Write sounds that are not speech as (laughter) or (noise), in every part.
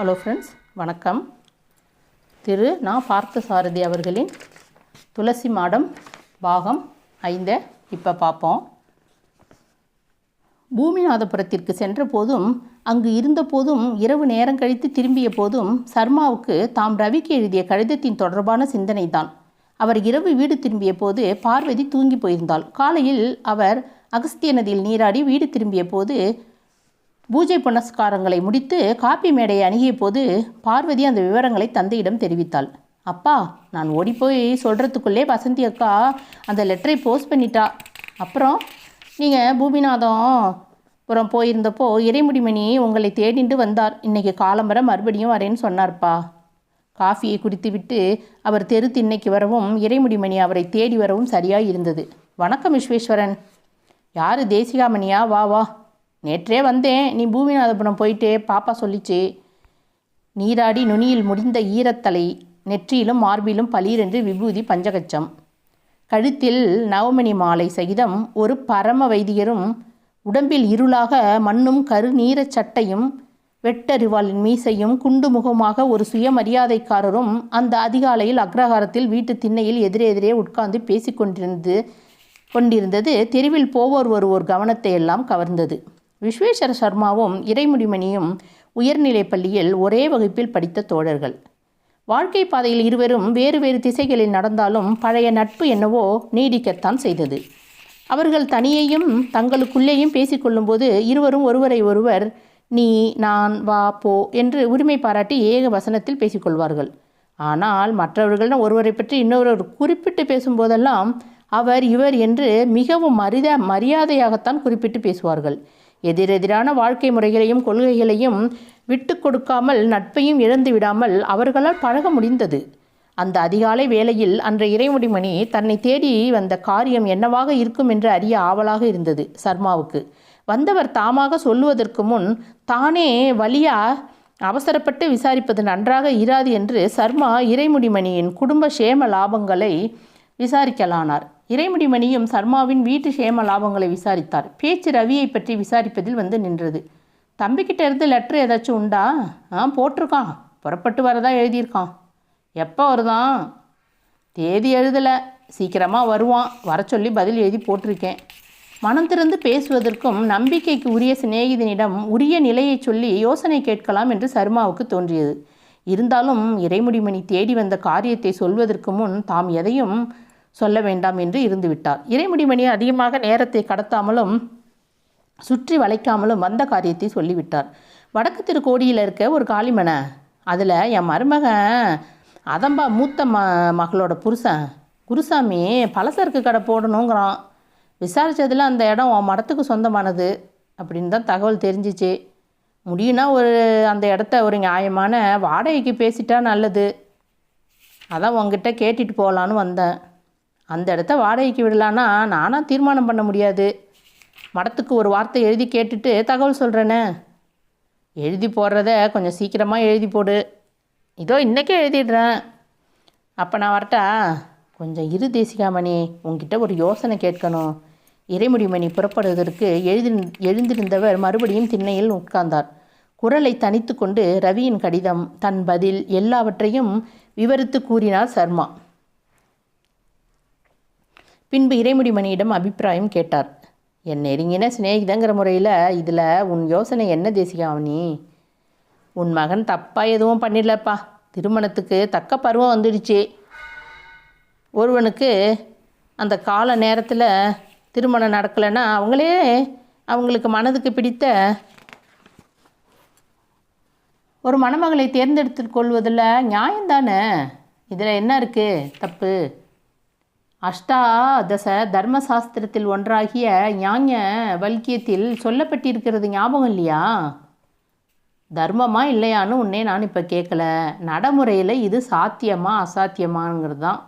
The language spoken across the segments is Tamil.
ஹலோ ஃப்ரெண்ட்ஸ் வணக்கம். திரு நா. பார்த்தசாரதி அவர்களின் துளசி மாடம் பாகம் ஐந்தை இப்போ பார்ப்போம் பூமிநாதபுரத்திற்கு சென்ற போதும் அங்கு இருந்தபோதும் இரவு நேரம் கழித்து திரும்பிய போதும் சர்மாவுக்கு தாம் ரவிக்கு எழுதிய கடிதத்தின் தொடர்பான சிந்தனை தான் அவர் இரவு வீடு திரும்பிய போது பார்வதி தூங்கி போயிருந்தாள். காலையில் அவர் அகஸ்திய நதியில் நீராடி வீடு திரும்பிய போது பூஜை புனஸ்காரங்களை முடித்து காப்பி மேடையை அணுகிய போது பார்வதி அந்த விவரங்களை தந்தையிடம் தெரிவித்தாள். அப்பா நான் ஓடிப்போய் சொல்கிறதுக்குள்ளே வசந்தி அக்கா அந்த லெட்டரை போஸ்ட் பண்ணிட்டா. அப்புறம் நீங்கள் பூமிநாதம் புறம் போயிருந்தப்போ இறைமுடிமணி உங்களை தேடிண்டு வந்தார். இன்னைக்கு காலம்பரம் மறுபடியும் வரேன்னு சொன்னார்ப்பா. காஃபியை குடித்துவிட்டு அவர் தெரு திண்ணைக்கு வரவும் இறைமுடிமணி அவரை தேடி வரவும் சரியாக இருந்தது வணக்கம் விஸ்வேஸ்வரன். யார் தேசிகாமணியா? வா வா. நேற்றே வந்தேன். நீ பூமிநாதபுரம் போயிட்டே பாப்பா சொல்லிச்சு நீராடி நுனியில் முடிந்த ஈரத்தலை நெற்றியிலும் மார்பிலும் பளீரென்று விபூதி பஞ்சகச்சம். கழுத்தில் நவமணி மாலை சகிதம் ஒரு பரம வைதிகரும் உடம்பில் இருளாக மண்ணும் கருநீரச் சட்டையும் வெட்டறிவாளின் மீசையும் குண்டு முகமாக ஒரு சுயமரியாதைக்காரரும் அந்த அதிகாலையில் அக்ரஹாரத்தில் வீட்டு திண்ணையில் எதிரே எதிரே உட்கார்ந்து பேசிக்கொண்டிருந்து கொண்டிருந்தது. தெருவில் போவோர் வருவோர் கவனத்தை எல்லாம் கவர்ந்தது. விஸ்வேஸ்வர சர்மாவும் இறைமுடிமணியும் உயர்நிலைப் பள்ளியில் ஒரே வகுப்பில் படித்த தோழர்கள். வாழ்க்கை பாதையில் இருவரும் வேறு வேறு திசைகளில் நடந்தாலும் பழைய நட்பு என்னவோ நீடிக்கத்தான் செய்தது. அவர்கள் தனியையும் தங்களுக்குள்ளேயும் பேசிக்கொள்ளும்போது இருவரும் ஒருவரை ஒருவர் நீ நான் வா போ என்று உரிமை பாராட்டி ஏக வசனத்தில் பேசிக்கொள்வார்கள் ஆனால் மற்றவர்களிடம் ஒருவரை பற்றி இன்னொருவர் குறிப்பிட்டு பேசும்போதெல்லாம் அவர் இவர் என்று மிகவும் மரித மரியாதையாகத்தான் குறிப்பிட்டு பேசுவார்கள். எதிரெதிரான வாழ்க்கை முறைகளையும் கொள்கைகளையும் விட்டு கொடுக்காமல் நட்பையும் இழந்து விடாமல் அவர்களால் பழக முடிந்தது. அந்த அதிகாலை வேளையில் அன்றைய இறைமுடிமணி தன்னை தேடி வந்த காரியம் என்னவாக இருக்கும் என்று அறிய ஆவலாக இருந்தது சர்மாவுக்கு. வந்தவர் தாமாக சொல்லுவதற்கு முன் தானே வழியா அவசரப்பட்டு விசாரிப்பது நன்றாக இராது என்று சர்மா இறைமுடிமணியின் குடும்ப சேம லாபங்களை விசாரிக்கலானார். இறைமுடிமணியும் சர்மாவின் வீட்டு சேம லாபங்களை விசாரித்தார். பேச்சு ரவியை பற்றி விசாரிப்பதில் வந்து நின்றது. தம்பிக்கிட்ட இருந்து லெட்ரு ஏதாச்சும் உண்டா? ஆ போட்டிருக்கான். புறப்பட்டு வரதா எழுதியிருக்கான். எப்போ வருதான்? தேதி எழுதலை. சீக்கிரமாக வருவான். வர சொல்லி பதில் எழுதி போட்டிருக்கேன். மனம் திறந்து பேசுவதற்கும் நம்பிக்கைக்கு உரிய சிநேகிதனிடம் உரிய நிலையை சொல்லி யோசனை கேட்கலாம் என்று சர்மாவுக்கு தோன்றியது. இருந்தாலும் இறைமுடிமணி தேடி வந்த காரியத்தை சொல்வதற்கு முன் தாம் எதையும் சொல்ல வேண்டாம் என்று இருந்துவிட்டார். இறைமுடிமணி அதிகமாக நேரத்தை கடத்தாமலும் சுற்றி வளைக்காமலும் வந்த காரியத்தை சொல்லிவிட்டார். வடக்கு திருக்கோடியில் இருக்க ஒரு காளிமனை அதில் என் மருமகன் அதம்பா மூத்த ம மகளோட புருஷன் குருசாமி பலசரக்கு கடை போடணுங்கிறான். விசாரித்ததில் அந்த இடம் உன் மடத்துக்கு சொந்தமானது அப்படின்னு தான் தகவல் தெரிஞ்சிச்சு. முடியும்னா ஒரு அந்த இடத்த ஒரு நியாயமான வாடகைக்கு பேசிட்டா நல்லது. அதான் உங்ககிட்ட கேட்டுட்டு போகலான்னு வந்தேன். அந்த இடத்த வாடகைக்கு விடலான்னா நானாக தீர்மானம் பண்ண முடியாது. மடத்துக்கு ஒரு வார்த்தை எழுதி கேட்டுட்டு தகவல் சொல்கிறேனே எழுதி போடுறத கொஞ்சம் சீக்கிரமாக எழுதி போடு. இதோ இன்றைக்கே எழுதிடுறேன். அப்போ நான் வரட்டா? கொஞ்சம் இரு தேசிகாமணி உங்ககிட்ட ஒரு யோசனை கேட்கணும். இறைமுடிமணி புறப்படுவதற்கு எழுதி எழுந்திருந்தவர் மறுபடியும் திண்ணையில் உட்கார்ந்தார். குரலை தனித்து கொண்டு ரவியின் கடிதம் தன் பதில் எல்லாவற்றையும் விவரித்து கூறினார் சர்மா. பின்பு இறைமுடிமணியிடம் அபிப்பிராயம் கேட்டார். என் நெருங்கின சிநேகிதங்கிற முறையில் இதில் உன் யோசனை என்ன தேசிகாவணி உன் மகன் தப்பாக எதுவும் பண்ணிடலப்பா. திருமணத்துக்கு தக்க பருவம் வந்துடுச்சு. ஒருவனுக்கு அந்த கால நேரத்தில் திருமணம் நடக்கலைன்னா அவங்களே அவங்களுக்கு மனதுக்கு பிடித்த ஒரு மணமகளை தேர்ந்தெடுத்து கொள்வதில் நியாயம்தானே இதில் என்ன இருக்குது தப்பு. அஷ்டாதச தர்மசாஸ்திரத்தில் ஒன்றாகிய ஞாஞ வல்கியத்தில் சொல்லப்பட்டிருக்கிறது ஞாபகம் இல்லையா? தர்மமா இல்லையான்னு உன்னே நான் இப்போ கேட்கல நடைமுறையில் இது சாத்தியமா அசாத்தியமாங்கிறது தான்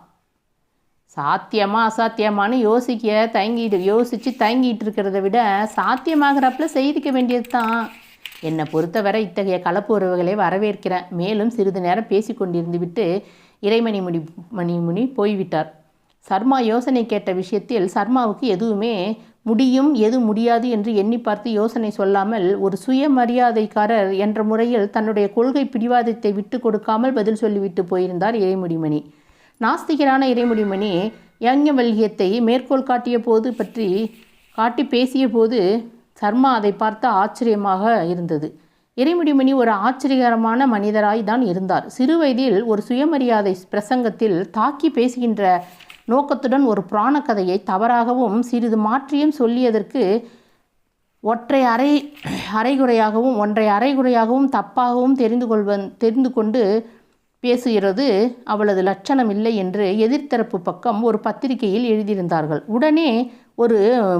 சாத்தியமா அசாத்தியமானு யோசிக்க தயங்கிட்டு யோசித்து தயங்கிட்டு இருக்கிறத விட சாத்தியமாகிறப்பல செய்திக்க வேண்டியது தான் என்னை பொறுத்தவரை இத்தகைய கலப்பு உறவுகளை வரவேற்கிறேன். மேலும் சிறிது நேரம் பேசி கொண்டிருந்து விட்டு இறைமணி முடி மணிமுனி போய்விட்டார். சர்மா யோசனை கேட்ட விஷயத்தில் சர்மாவுக்கு எதுவுமே முடியும் எது முடியாது என்று எண்ணி பார்த்து யோசனை சொல்லாமல் ஒரு சுயமரியாதைக்காரர் என்ற முறையில் தன்னுடைய கொள்கை பிடிவாதத்தை விட்டு கொடுக்காமல் பதில் சொல்லிவிட்டு போயிருந்தார் இறைமுடிமணி. நாஸ்திகரான இறைமுடிமணி யாஞவல்கியத்தை மேற்கோள் காட்டிய போது பற்றி காட்டி பேசிய போது சர்மா அதை பார்த்து ஆச்சரியமாக இருந்தது. இறைமுடிமணி ஒரு ஆச்சரியகரமான மனிதராய் தான் இருந்தார் சிறுவயதில் ஒரு சுயமரியாதை பிரசங்கத்தில் தாக்கி பேசுகின்ற நோக்கத்துடன் ஒரு புராண கதையை தவறாகவும் சிறிது மாற்றியும் சொல்லியதற்கு ஒற்றை அரை அரைகுறையாகவும் ஒன்றை அரைகுறையாகவும் தப்பாகவும் தெரிந்து கொள்வன் தெரிந்து கொண்டு பேசுகிறது. அவளது லட்சணம் இல்லை என்று எதிர்த்தரப்பு பக்கம் ஒரு பத்திரிகையில் எழுதியிருந்தார்கள். உடனே ஒரு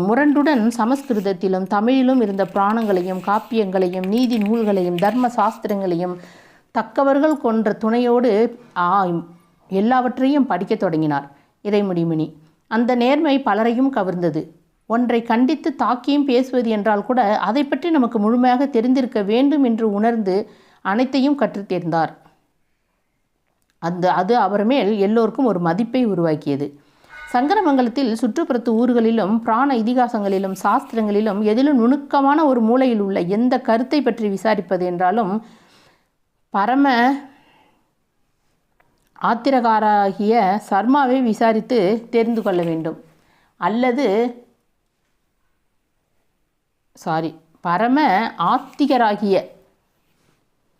முரண்டுடன் சமஸ்கிருதத்திலும் தமிழிலும் இருந்த புராணங்களையும் காப்பியங்களையும் நீதி நூல்களையும் தர்ம சாஸ்திரங்களையும் தக்கவர்கள் கொன்ற துணையோடு எல்லாவற்றையும் படிக்கத் தொடங்கினார். இறைமுடிமணி அந்த நேர்மை பலரையும் கவர்ந்தது. ஒன்றை கண்டித்து தாக்கியும் பேசுவது என்றால் கூட அதை பற்றி நமக்கு முழுமையாக தெரிந்திருக்க வேண்டும் என்று உணர்ந்து அனைத்தையும் கற்றுத்தேர்ந்தார் அந்த அது அவர் மேல் எல்லோருக்கும் ஒரு மதிப்பை உருவாக்கியது. சங்கரமங்கலத்தில் சுற்றுப்புறத்து ஊர்களிலும் பிராண இதிகாசங்களிலும் சாஸ்திரங்களிலும் எதிலும் நுணுக்கமான ஒரு மூலையில் உள்ள எந்த கருத்தை பற்றி விசாரிப்பது என்றாலும் பரம ஆத்திரகாராகிய சர்மாவை விசாரித்து தெரிந்து கொள்ள வேண்டும். அல்லது சாரி பரம ஆத்திகராகிய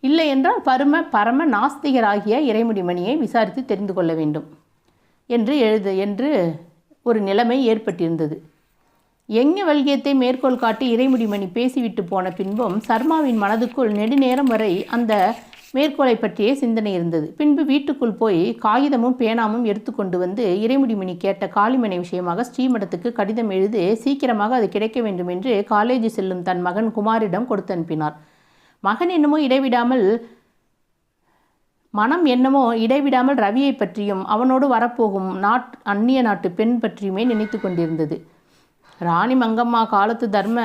இல்லை என்றால் பரம பரம நாஸ்திகராகிய இறைமுடிமணியை விசாரித்து தெரிந்து கொள்ள வேண்டும் என்று எழுது என்று ஒரு நிலைமை ஏற்பட்டிருந்தது. எங்க வல்கியத்தை மேற்கோள் காட்டி இறைமுடிமணி பேசிவிட்டு போன பின்பும் சர்மாவின் மனதுக்குள் நெடுநேரம் வரை அந்த மேற்கோளை பற்றிய சிந்தனை இருந்தது. பின்பு வீட்டுக்குள் போய் காகிதமும் பேனாமும் எடுத்துக்கொண்டு வந்து இறைமுடிமணி கேட்ட காளிமனை விஷயமாக ஸ்ரீமடத்துக்கு கடிதம் எழுதி சீக்கிரமாக அது கிடைக்க வேண்டும் என்று காலேஜ் செல்லும் தன் மகன் குமாரிடம் கொடுத்து அனுப்பினார். மகன் என்னமோ இடைவிடாமல் மனம் என்னமோ இடைவிடாமல் ரவியை பற்றியும் அவனோடு வரப்போகும் நாட் அந்நிய நாட்டு பெண் பற்றியுமே நினைத்து கொண்டிருந்தது. ராணி மங்கம்மா காலத்து தர்ம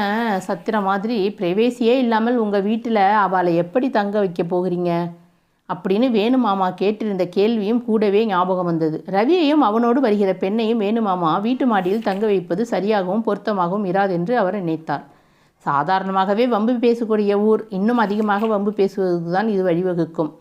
சத்திரம் மாதிரி பிரவேசியே இல்லாமல் உங்கள் வீட்டில் அவளை எப்படி தங்க வைக்க போகிறீங்க? அப்படின்னு வேணுமாமா கேட்டிருந்த கேள்வியும் கூடவே ஞாபகம் வந்தது. ரவியையும் அவனோடு வருகிற பெண்ணையும் வேணுமாமா வீட்டு மாடியில் தங்க வைப்பது சரியாகவும் பொருத்தமாகவும் இராதென்று அவர் நினைத்தார். சாதாரணமாகவே வம்பு பேசக்கூடிய ஊர் இன்னும் அதிகமாக வம்பு பேசுவது தான் இது வழிவகுக்கும்.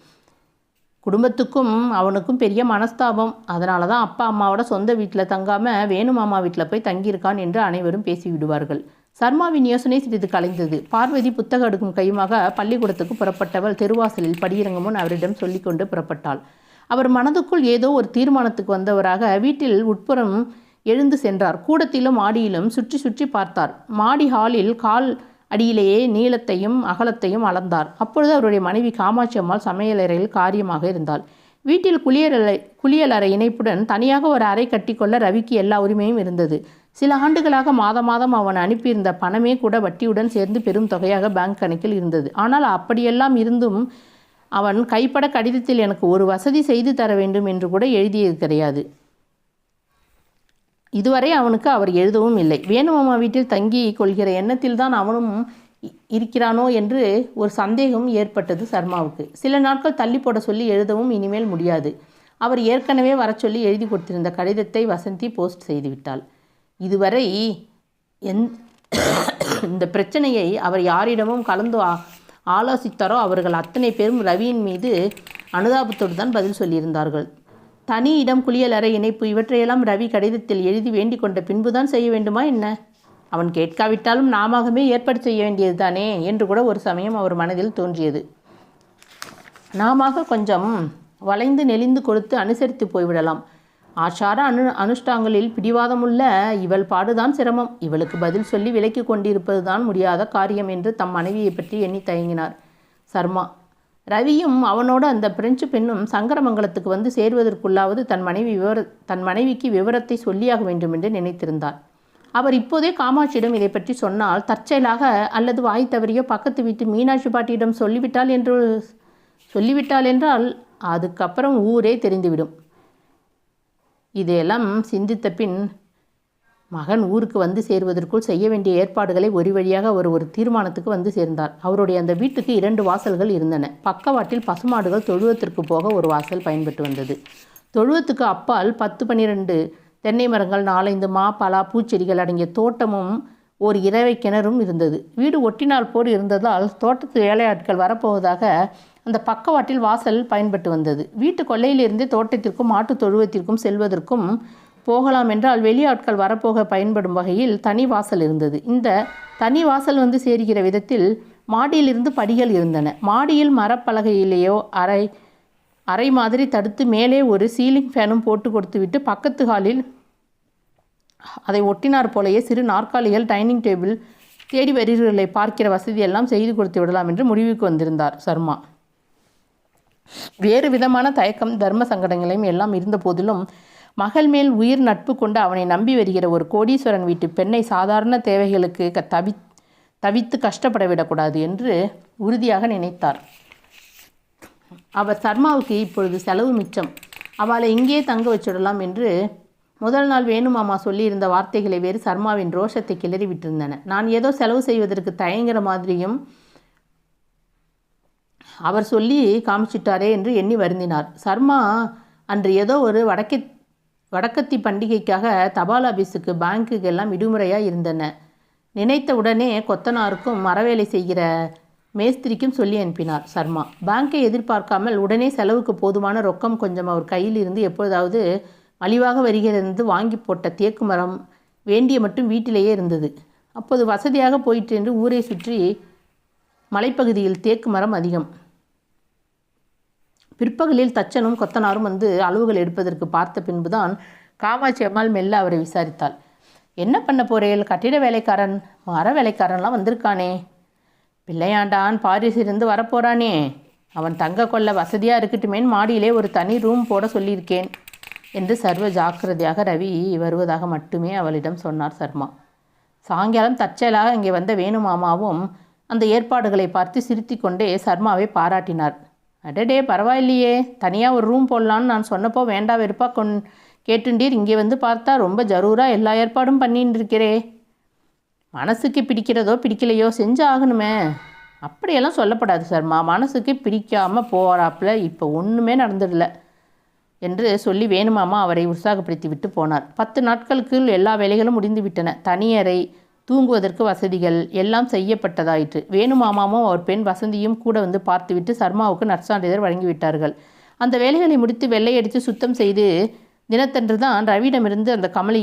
குடும்பத்துக்கும் அவனுக்கும் பெரிய மனஸ்தாபம். அதனால தான் அப்பா அம்மாவோட சொந்த வீட்டில் தங்காமல் வேணுமாமா வீட்டில் போய் தங்கியிருக்கான் என்று அனைவரும் பேசிவிடுவார்கள் சர்மாவின் யோசனை சிறிது கலைந்தது. பார்வதி புத்தகம் எடுக்கும் கையுமாக பள்ளிக்கூடத்துக்கு புறப்பட்டவள் தெருவாசலில் படியிறங்கும் முன் அவரிடம் சொல்லிக்கொண்டு புறப்பட்டாள். அவர் மனதுக்குள் ஏதோ ஒரு தீர்மானத்துக்கு வந்தவராக வீட்டில் உட்புறம் எழுந்து சென்றார். கூடத்திலும் மாடியிலும் சுற்றி சுற்றி பார்த்தார். மாடி ஹாலில் கால் அடியிலேயே நீளத்தையும் அகலத்தையும் அளந்தார். அப்பொழுது அவருடைய மனைவி காமாட்சி அம்மாள் சமையலறையில் காரியமாக இருந்தாள். வீட்டில் குளியலறை குளியலறை இணைப்புடன் தனியாக ஒரு அறை கட்டிக்கொள்ள ரவிக்கு எல்லா உரிமையும் இருந்தது. சில ஆண்டுகளாக மாதம் மாதம் அவன் அனுப்பியிருந்த பணமே கூட வட்டியுடன் சேர்ந்து பெரும் தொகையாக பேங்க் கணக்கில் இருந்தது. ஆனால் அப்படியெல்லாம் இருந்தும் அவன் கைப்பட கடிதத்தில் எனக்கு ஒரு வசதி செய்து தர வேண்டும் என்று கூட எழுதியது கிடையாது. இதுவரை அவனுக்கு அவர் எழுதவும் இல்லை. வேணுமாமா வீட்டில் தங்கி கொள்கிற எண்ணத்தில் தான் அவனும் இ- இருக்கிறானோ என்று ஒரு சந்தேகம் ஏற்பட்டது சர்மாவுக்கு. சில நாட்கள் தள்ளி போட சொல்லி எழுதவும் இனிமேல் முடியாது. அவர் ஏற்கனவே வர சொல்லி எழுதி கொடுத்திருந்த கடிதத்தை வசந்தி போஸ்ட் செய்துவிட்டாள் இதுவரை எந் (coughs) இந்த பிரச்சனையை அவர் யாரிடமும் கலந்து ஆலோசித்தாரோ அவர்கள் அத்தனை பேரும் ரவியின் மீது அனுதாபத்தோடு தான் பதில் சொல்லியிருந்தார்கள். தனி இடம் குளியலறை இணைப்பு இவற்றையெல்லாம் ரவி கடிதத்தில் எழுதி வேண்டிக் கொண்ட பின்புதான் செய்ய வேண்டுமா என்ன? அவன் கேட்காவிட்டாலும் நாமவே ஏற்பாடு செய்ய வேண்டியது தானே என்று கூட ஒரு சமயம் அவர் மனதில் தோன்றியது. நாமாக கொஞ்சம் வளைந்து நெளிந்து கொடுத்து அனுசரித்து போய்விடலாம். ஆச்சார அனு அனுஷ்டாங்களில் பிடிவாதமுள்ள இவள் பாடுதான் சிரமம். இவளுக்கு பதில் சொல்லி விலக்கி கொண்டிருப்பது தான் முடியாத காரியம் என்று தம் மனைவியை பற்றி எண்ணி தயங்கினார். சர்மா ரவியும் அவனோடு அந்த பிரெஞ்சு பெண்ணும் சங்கரமங்கலத்துக்கு வந்து சேர்வதற்குள்ளாவது தன் மனைவி விவர தன் மனைவிக்கு விவரத்தை சொல்லியாக வேண்டும் என்று நினைத்திருந்தார் அவர் இப்போதே காமாட்சியிடம் இதை பற்றி சொன்னால் தற்செயலாக அல்லது வாய் தவறியோ பக்கத்து வீட்டு மீனாட்சி பாட்டியிடம் சொல்லிவிட்டால் என்று சொல்லிவிட்டால் என்றால் அதுக்கப்புறம் ஊரே தெரிந்துவிடும். இதையெல்லாம் சிந்தித்த பின் மகன் ஊருக்கு வந்து சேருவதற்குள் செய்ய வேண்டிய ஏற்பாடுகளை ஒரு வழியாக அவர் ஒரு தீர்மானத்துக்கு வந்து சேர்ந்தார். அவருடைய அந்த வீட்டுக்கு இரண்டு வாசல்கள் இருந்தன. பக்கவாட்டில் பசுமாடுகள் தொழுவத்திற்கு போக ஒரு வாசல் பயன்பட்டு வந்தது. தொழுவத்துக்கு அப்பால் பத்து பன்னிரண்டு தென்னை மரங்கள் நாலைந்து மா பலா பூச்செடிகள் அடங்கிய தோட்டமும் ஒரு இரவை கிணறும் இருந்தது. வீடு ஒட்டினால் போர் இருந்ததால் தோட்டத்து வேலையாட்கள் வரப்போவதாக அந்த பக்கவாட்டில் வாசல் பயன்பட்டு வந்தது. வீட்டு கொல்லையிலிருந்தே தோட்டத்திற்கும் மாட்டு தொழுவத்திற்கும் செல்வதற்கும் போகலாம் என்றால் வெளியாட்கள் வரப்போக பயன்படும் வகையில் தனி வாசல் இருந்தது. இந்த தனி வாசல் வந்து சேர்கிற விதத்தில் மாடியிலிருந்து படிகள் இருந்தன. மாடியில் மரப்பலகையிலேயோ அறை அறை மாதிரி தடுத்து மேலே ஒரு சீலிங் ஃபேனும் போட்டு கொடுத்துவிட்டு பக்கத்து ஹாலில் அதை ஒட்டினார் போலயே சிறு நாற்காலிகள் டைனிங் டேபிள் தேடி வருகிறவர்களை பார்க்கிற வசதியெல்லாம் செய்து கொடுத்து விடலாம் என்று முடிவுக்கு வந்திருந்தார் சர்மா. வேறு விதமான தயக்கம் தர்ம சங்கடங்களையும் எல்லாம் இருந்த போதிலும் மகள் மேல் உயிர் நட்பு கொண்டு அவனை நம்பி வருகிற ஒரு கோடீஸ்வரன் வீட்டு பெண்ணை சாதாரண தேவைகளுக்கு தவி தவித்து கஷ்டப்பட விடக்கூடாது என்று உறுதியாக நினைத்தார். அவர் சர்மாவுக்கு இப்பொழுது செலவு மிச்சம். அவளை இங்கே தங்க வச்சுடலாம் என்று முதல் நாள் வேணுமாமா சொல்லியிருந்த வார்த்தைகளை வேறு சர்மாவின் ரோஷத்தை கிளறி விட்டிருந்தன. நான் ஏதோ செலவு செய்வதற்கு தயங்குற மாதிரியும் அவர் சொல்லி காமிச்சிட்டாரே என்று எண்ணி வருந்தினார். சர்மா அன்று ஏதோ ஒரு வடக்கே வடக்கத்தி பண்டிகைக்காக தபால் ஆபீஸுக்கு பேங்க்குக்கு எல்லாம் விடுமுறையாக இருந்தன. நினைத்த உடனே கொத்தனாருக்கும் மரவேலை செய்கிற மேஸ்திரிக்கும் சொல்லி அனுப்பினார் சர்மா. பேங்கை எதிர்பார்க்காமல் உடனே செலவுக்கு போதுமான ரொக்கம் கொஞ்சம் அவர் கையில் இருந்து எப்பொழுதாவது மலிவாக வருகிறது வாங்கி போட்ட தேக்கு மரம் வேண்டிய மட்டும் வீட்டிலேயே இருந்தது. அப்போது வசதியாக போயிற்று என்று ஊரை சுற்றி மலைப்பகுதியில் தேக்கு மரம் அதிகம். பிற்பகலில் தச்சனும் கொத்தனாரும் வந்து அளவுகள் எடுப்பதற்கு பார்த்த பின்புதான் காமாட்சி அம்மாள் மெல்ல அவரை விசாரித்தாள். என்ன பண்ண போறேல் கட்டிட வேலைக்காரன் மர வேலைக்காரன்லாம் வந்திருக்கானே. பிள்ளையாண்டான் பாரிஸிலிருந்து வரப்போறானே. அவன் தங்க கொள்ள வசதியாக இருக்கட்டுமேன்னு மாடியிலே ஒரு தனி ரூம் போட சொல்லியிருக்கேன் என்று சர்வ ஜாக்கிரதையாக ரவி வருவதாக மட்டுமே அவளிடம் சொன்னார் சர்மா. சாயங்காலம் தற்செயலாக இங்கே வந்த வேணுமாமாவும் அந்த ஏற்பாடுகளை பார்த்து சிரித்துக்கொண்டே சர்மாவை பாராட்டினார். அடடே பரவாயில்லையே. தனியாக ஒரு ரூம் போடலான்னு நான் சொன்னப்போ வேண்டா வெறுப்பா கொன் கேட்டுண்டீர். இங்கே வந்து பார்த்தா ரொம்ப ஜரூராக எல்லா ஏற்பாடும் பண்ணின்னு இருக்கிறே மனசுக்கு பிடிக்கிறதோ பிடிக்கலையோ செஞ்சு ஆகணுமே. அப்படியெல்லாம் சொல்லப்படாது சர்மா மனசுக்கு பிடிக்காமல் போகிறாப்புல இப்போ ஒன்றுமே நடந்துடல என்று சொல்லி வேணுமாமா அவரை உற்சாகப்படுத்தி விட்டு போனார். பத்து நாட்களுக்குள் எல்லா வேலைகளும் முடிந்து விட்டன. தனியறை தூங்குவதற்கு வசதிகள் எல்லாம் செய்யப்பட்டதாயிற்று. வேணுமாமாவும் அவர் பெண் வசந்தியும் கூட வந்து பார்த்துவிட்டு சர்மாவுக்கு நற்சான்றிதழ் வழங்கிவிட்டார்கள். அந்த வேலைகளை முடித்து வெள்ளையடித்து சுத்தம் செய்து தினத்தன்று தான் ரவியிடமிருந்து அந்த கமலி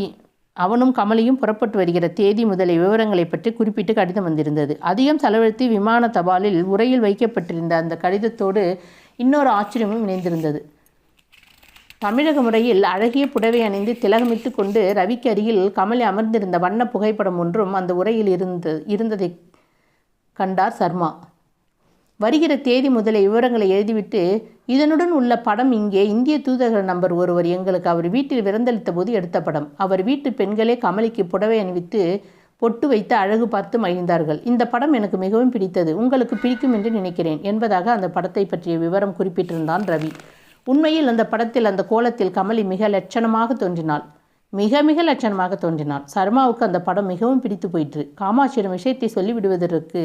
அவனும் கமலியும் புறப்பட்டு வருகிற தேதி முதலிய விவரங்களை பற்றி குறிப்பிட்டு கடிதம் வந்திருந்தது. அதிகம் செலவழித்து விமான தபாலில் உரையில் வைக்கப்பட்டிருந்த அந்த கடிதத்தோடு இன்னொரு ஆச்சரியமும் இணைந்திருந்தது. தமிழக முறையில் அழகிய புடவை அணிந்து திலகமிட்டு கொண்டு ரவிக்கு அருகில் கமலி அமர்ந்திருந்த வண்ண புகைப்படம் ஒன்றும் அந்த உரையில் இருந்த இருந்ததை கண்டார் சர்மா. வருகிற தேதி முதலே விவரங்களை எழுதிவிட்டு இதனுடன் உள்ள படம் இங்கே இந்திய தூதரக நம்பர் ஒருவர் எங்களுக்கு அவர் வீட்டில் விருந்தளித்த போது எடுத்த படம். அவர் வீட்டு பெண்களே கமலிக்கு புடவை அணிவித்து பொட்டு வைத்து அழகு பார்த்து மகிழ்ந்தார்கள். இந்த படம் எனக்கு மிகவும் பிடித்தது. உங்களுக்கு பிடிக்கும் என்று நினைக்கிறேன் என்பதாக அந்த படத்தை பற்றிய விவரம் குறிப்பிட்டிருந்தான் ரவி. உண்மையில் அந்த படத்தில் அந்த கோலத்தில் கமலி மிக லட்சணமாக தோன்றினாள். மிக மிக லட்சணமாக தோன்றினாள். சர்மாவுக்கு அந்த படம் மிகவும் பிடித்து போயிற்று. காமாட்சியிடம் விஷயத்தை சொல்லிவிடுவதற்கு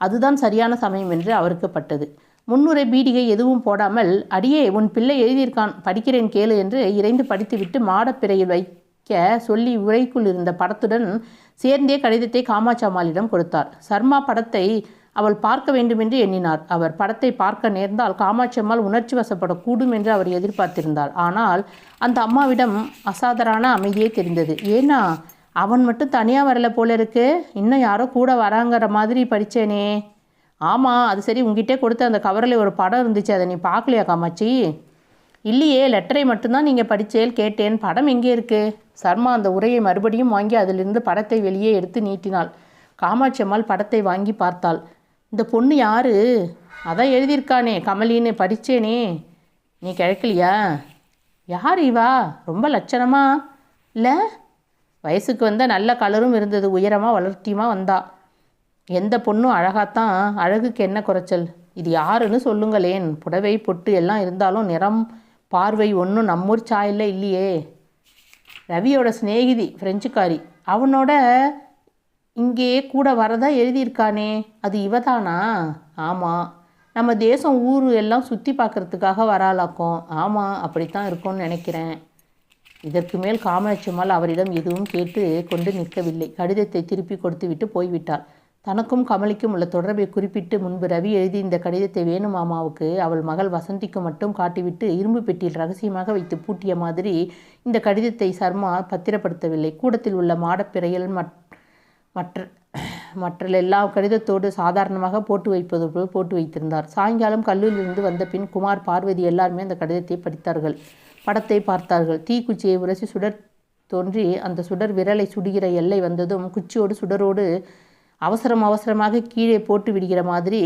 அதுதான் சரியான சமயம் என்று அவருக்கு பட்டது முன்னுரை பீடிகை எதுவும் போடாமல் அடியே உன் பிள்ளை எழுதியிருக்கான் படிக்கிறேன் கேளு என்று இறைந்து படித்துவிட்டு மாடப்பிறையில் வைக்க சொல்லி உரைக்குள் இருந்த படத்துடன் சேர்ந்தே கடிதத்தை காமாட்சி கொடுத்தார். சர்மா படத்தை அவள் பார்க்க வேண்டுமென்று எண்ணினார். அவர் படத்தை பார்க்க நேர்ந்தால் காமாட்சி அம்மாள் உணர்ச்சி வசப்படக்கூடும் என்று அவர் எதிர்பார்த்திருந்தார் ஆனால் அந்த அம்மாவிடம் அசாதாரண அமைதியே தெரிந்தது. ஏன்னா அவன் மட்டும் தனியாக வரல போல இருக்கு. இன்னும் யாரோ கூட வராங்கிற மாதிரி படித்தேனே ஆமாம் அது சரி உங்ககிட்டே கொடுத்த அந்த கவரில் ஒரு படம் இருந்துச்சு. அதை நீ பார்க்கலையா காமாட்சி? இல்லையே லெட்டரை மட்டும்தான் நீங்கள் படித்தேல் கேட்டேன். படம் எங்கே இருக்குது சர்மா அந்த உரையை மறுபடியும் வாங்கி அதிலிருந்து படத்தை வெளியே எடுத்து நீட்டினாள். காமாட்சி அம்மாள் படத்தை வாங்கி பார்த்தாள். இந்த பொண்ணு யாரு? அதான் எழுதியிருக்கானே கமலின்னு படித்தேனே நீ கிழக்கலையா? யார் இவா? ரொம்ப லட்சணமா? இல்லை? வயசுக்கு வந்த நல்ல கலரும் இருந்தது உயரமாக வளர்த்தியமாக வந்தா. எந்த பொண்ணும் அழகாத்தான் அழகுக்கு என்ன குறைச்சல்? இது யாருன்னு சொல்லுங்களேன். புடவை பொட்டு எல்லாம் இருந்தாலும் நிறம் பார்வை ஒன்றும் நம்மூர் சாயில் இல்லையே. ரவியோட சிநேகிதி ஃப்ரெஞ்சுக்காரி அவனோட இங்கே கூட வரதா எழுதியிருக்கானே அது இவதானா? ஆமாம் நம்ம தேசம் ஊர் எல்லாம் சுற்றி பார்க்கறதுக்காக வராளாக்கும். ஆமாம் அப்படித்தான் இருக்கும்னு நினைக்கிறேன். இதற்கு மேல் காமலட்சுமால் அவரிடம் எதுவும் கேட்டு கொண்டு நிற்கவில்லை. கடிதத்தை திருப்பி கொடுத்துவிட்டு போய்விட்டாள். தனக்கும் கமலிக்கும் உள்ள தொடர்பை குறிப்பிட்டு முன்பு ரவி எழுதி இந்த கடிதத்தை வேணு மாமாவுக்கு அவள் மகள் வசந்திக்கு மட்டும் காட்டிவிட்டு இரும்பு பெட்டியில் ரகசியமாக வைத்து பூட்டிய மாதிரி இந்த கடிதத்தை சர்மா பத்திரப்படுத்தவில்லை. கூடத்தில் உள்ள மாடப்பிறையில் மற்ற மற்ற எல்லா கடிதத்தோடு சாதாரணமாக போட்டு வைப்பது போல் போட்டு வைத்திருந்தார். சாயங்காலம் கல்லூரியிலிருந்து வந்த பின் குமார் பார்வதி எல்லாருமே அந்த கடிதத்தை படித்தார்கள். படத்தை பார்த்தார்கள். தீக்குச்சியை உரசி சுடர் தோன்றி அந்த சுடர் விரலை சுடுகிற எல்லை வந்ததும் குச்சியோடு சுடரோடு அவசரம் அவசரமாக கீழே போட்டு விடுகிற மாதிரி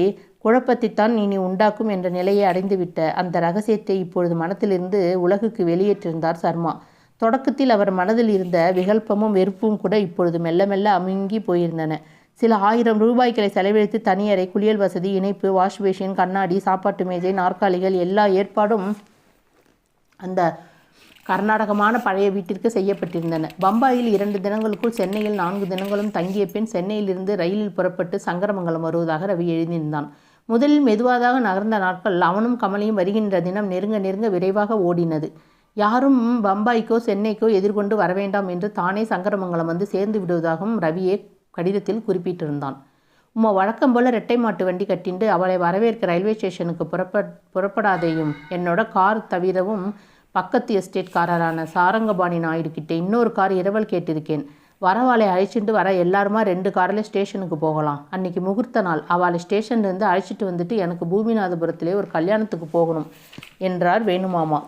குழப்பத்தைத்தான் இனி உண்டாக்கும் என்ற நிலையை அடைந்துவிட்ட அந்த ரகசியத்தை இப்பொழுது மனத்திலிருந்து உலகுக்கு வெளியேற்றிருந்தார் சர்மா. தொடக்கத்தில் அவர் மனதில் இருந்த விகல்பமும் வெறுப்பும் கூட இப்பொழுது மெல்ல மெல்ல அமுங்கி போயிருந்தன. சில ஆயிரம் ரூபாய்களை செலவழித்து தனியறை குளியல் வசதி இணைப்பு வாஷ் பேஷின் கண்ணாடி சாப்பாட்டு மேஜை நாற்காலிகள் எல்லா ஏற்பாடும் அந்த கர்நாடகமான பழைய வீட்டிற்கு செய்யப்பட்டிருந்தன. பம்பாயில் இரண்டு தினங்களுக்குள் சென்னையில் நான்கு தினங்களும் தங்கிய பின் சென்னையிலிருந்து ரயிலில் புறப்பட்டு சங்கரமங்கலம் வருவதாக ரவி எழுதியிருந்தான். முதலில் மெதுவாக நகர்ந்த நாட்கள் அவனும் கமலையும் வருகின்ற தினம் நெருங்க நெருங்க விரைவாக ஓடினது. யாரும் பம்பாய்க்கோ சென்னைக்கோ எதிர்கொண்டு வரவேண்டாம் என்று தானே சங்கரமங்கலம் வந்து சேர்ந்து விடுவதாகவும் ரவியே கடிதத்தில் குறிப்பிட்டிருந்தான். உம்மா வழக்கம் போல ரெட்டை மாட்டு வண்டி கட்டிண்டு அவளை வரவேற்க ரயில்வே ஸ்டேஷனுக்கு புறப்ப புறப்படாதேயும். என்னோட கார் தவிரவும் பக்கத்து எஸ்டேட்காரரான சாரங்கபாணி நாயுடுகிட்ட இன்னொரு கார் இரவல் கேட்டிருக்கேன். வரவாளை அழைச்சிட்டு வர எல்லாருமா ரெண்டு காரில் ஸ்டேஷனுக்கு போகலாம். அன்னைக்கு முகூர்த்த நாள். அவளை ஸ்டேஷன்லேருந்து அழைச்சிட்டு வந்துட்டு எனக்கு பூமிநாதபுரத்திலே ஒரு கல்யாணத்துக்கு போகணும் என்றார் வேணுமாமா.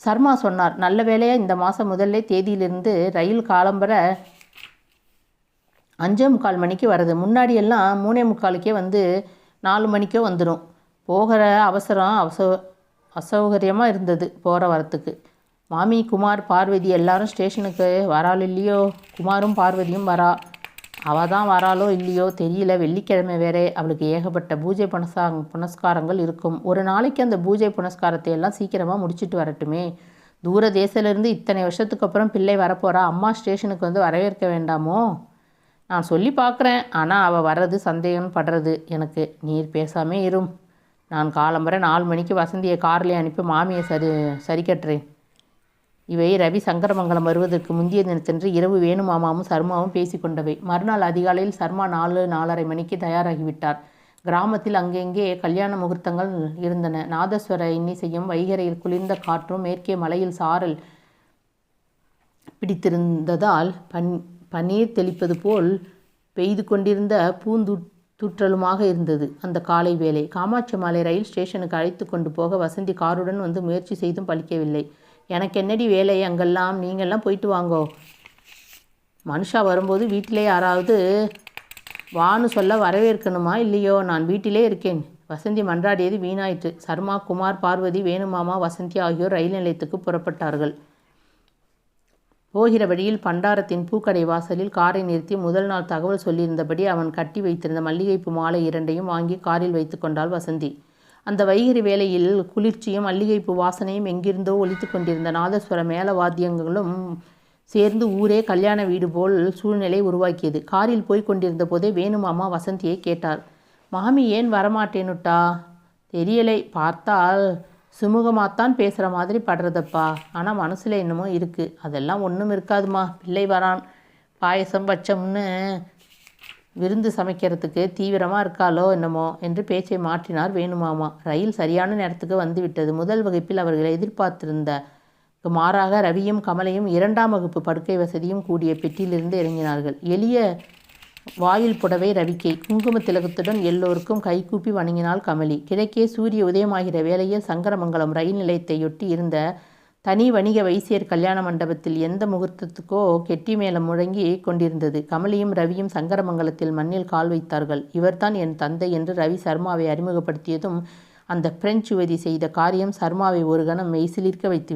சர்மா சொன்னார் நல்ல வேலையாக இந்த மாதம் முதல்ல தேதியிலிருந்து ரயில் காலம்பர அஞ்சே முக்கால் மணிக்கு வருது முன்னாடியெல்லாம் மூணே முக்காலுக்கே வந்து நாலு மணிக்கோ வந்துடும் போகிற அவசரம் அவச அசௌகரியமாக இருந்தது போகிற வரத்துக்கு. மாமி குமார் பார்வதி எல்லாரும் ஸ்டேஷனுக்கு வராள் இல்லையோ குமாரும் பார்வதியும் வரா அவள் தான் வராளோ இல்லையோ தெரியல. வெள்ளிக்கிழமை வேறே அவளுக்கு ஏகப்பட்ட பூஜை புனசா புனஸ்காரங்கள் இருக்கும். ஒரு நாளைக்கு அந்த பூஜை புனஸ்காரத்தை எல்லாம் சீக்கிரமாக முடிச்சுட்டு வரட்டுமே. தூர தேசத்துலேருந்து இத்தனை வருஷத்துக்கு அப்புறம் பிள்ளை வரப்போகிறா அம்மா ஸ்டேஷனுக்கு வந்து வரவேற்க வேண்டாமோ? நான் சொல்லி பார்க்குறேன் ஆனால் அவள் வர்றது சந்தேகம் படுறது. எனக்கு நீர் பேசாமே இரும். நான் காலம்பரை நாலு மணிக்கு வசந்தியை கார்லேயே அனுப்பி மாமியை சரி சரி கட்டுறேன். இவை ரவி சங்கரமங்கலம் வருவதற்கு முந்தைய தினத்தன்று இரவு வேணுமாமாவும் சர்மாவும் பேசிக்கொண்டவை மறுநாள் அதிகாலையில் சர்மா நாலு நாலரை மணிக்கு தயாராகிவிட்டார். கிராமத்தில் அங்கெங்கே கல்யாண முகூர்த்தங்கள் இருந்தன. நாதஸ்வர இன்னிசையும் வைகரையில் குளிர்ந்த காற்றும் மேற்கே மலையில் சாரல் பிடித்திருந்ததால் பன் பன்னீர் தெளிப்பது போல் பெய்து கொண்டிருந்த பூந்து தூற்றலுமாக இருந்தது அந்த காலை வேலை காமாட்சி மாலை ரயில் ஸ்டேஷனுக்கு அழைத்து கொண்டு போக வசந்தி காருடன் வந்து முயற்சி செய்தும் பலிக்கவில்லை. எனக்கு என்னடி வேலை? அங்கெல்லாம் நீங்கள்லாம் போயிட்டு வாங்கோ. மனுஷா வரும்போது வீட்டிலே யாராவது வான்னு சொல்ல வரவேற்கணுமா இல்லையோ? நான் வீட்டிலே இருக்கேன். வசந்தி மன்றாடியது வீணாயிற்று. சர்மா குமார் பார்வதி வேணுமாமா வசந்தி ஆகியோர் ரயில் நிலையத்துக்கு புறப்பட்டார்கள். போகிற வழியில் பண்டாரத்தின் பூக்கடை வாசலில் காரை நிறுத்தி முதல் நாள் தகவல் சொல்லியிருந்தபடி அவன் கட்டி வைத்திருந்த மல்லிகைப்பூ மாலை இரண்டையும் வாங்கி காரில் வைத்து கொண்டாள் வசந்தி. அந்த வைகரி வேளையில் குளிர்ச்சியும் மல்லிகைப்பூ வாசனையும் எங்கிருந்தோ ஒழித்து கொண்டிருந்த நாதஸ்வர மேல வாத்தியங்களும் சேர்ந்து ஊரே கல்யாண வீடு போல் சூழ்நிலை உருவாக்கியது. காரில் போய் கொண்டிருந்த போதே வேணுமாமா வசந்தியை கேட்டார். மாமி ஏன் வரமாட்டேனுட்டா? தெரியலை. பார்த்தால் சுமூகமாகத்தான் பேசுகிற மாதிரி படுறதப்பா. ஆனால் மனசில் என்னமோ இருக்குது அதெல்லாம் ஒன்றும் இருக்காதுமா பிள்ளை வரான். பாயசம் பச்சம்னு விருந்து சமைக்கிறதுக்கு தீவிரமாக இருக்காளோ என்னமோ என்று பேச்சை மாற்றினார் வேணுமாமா. ரயில் சரியான நேரத்துக்கு வந்துவிட்டது. முதல் வகுப்பில் அவர்களை எதிர்பார்த்திருந்த மாறாக ரவியும் கமலையும் இரண்டாம் வகுப்பு படுக்கை வசதியும் கூடிய பெட்டியிலிருந்து இறங்கினார்கள். எளிய வாயில் புடவை ரவிக்கை குங்கும திலகத்துடன் எல்லோருக்கும் கைகூப்பி வணங்கினாள் கமலி. கிழக்கே சூரிய உதயமாகிற வேளையில் சங்கரமங்கலம் ரயில் நிலையத்தையொட்டி இருந்த தனி வணிக வைசியர் கல்யாண மண்டபத்தில் எந்த முகூர்த்தத்துக்கோ கெட்டி மேளம் முழங்கி கொண்டிருந்தது. கமலியும் ரவியும் சங்கரமங்கலத்தில் மண்ணில் கால் வைத்தார்கள். இவர்தான் என் தந்தை என்று ரவி சர்மாவை அறிமுகப்படுத்தியதும் அந்த பிரெஞ்சு யுவதி செய்த காரியம் சர்மாவை ஒரு கணம் மெய்சிலிர்க்க வைத்து